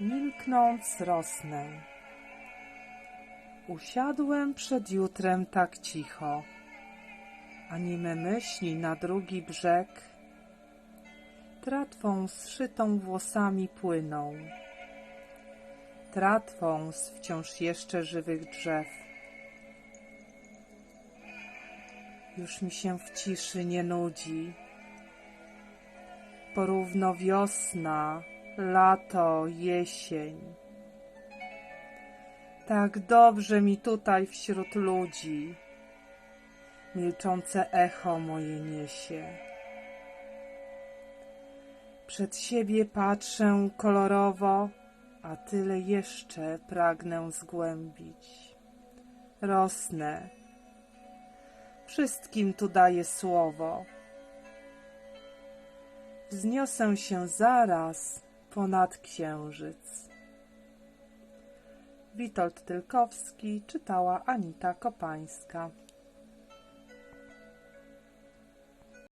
milknąc rosnę. Usiadłem przed jutrem tak cicho, ani me myśli na drugi brzeg tratwą zszytą włosami płyną, tratwą z wciąż jeszcze żywych drzew. Już mi się w ciszy nie nudzi, porówno wiosna, lato, jesień. Tak dobrze mi tutaj wśród ludzi, milczące echo moje niesie. Przed siebie patrzę kolorowo, a tyle jeszcze pragnę zgłębić. Rosnę, wszystkim tu daję słowo. Wzniosę się zaraz ponad księżyc. Witold Tylkowski czytała Anita Kopańska.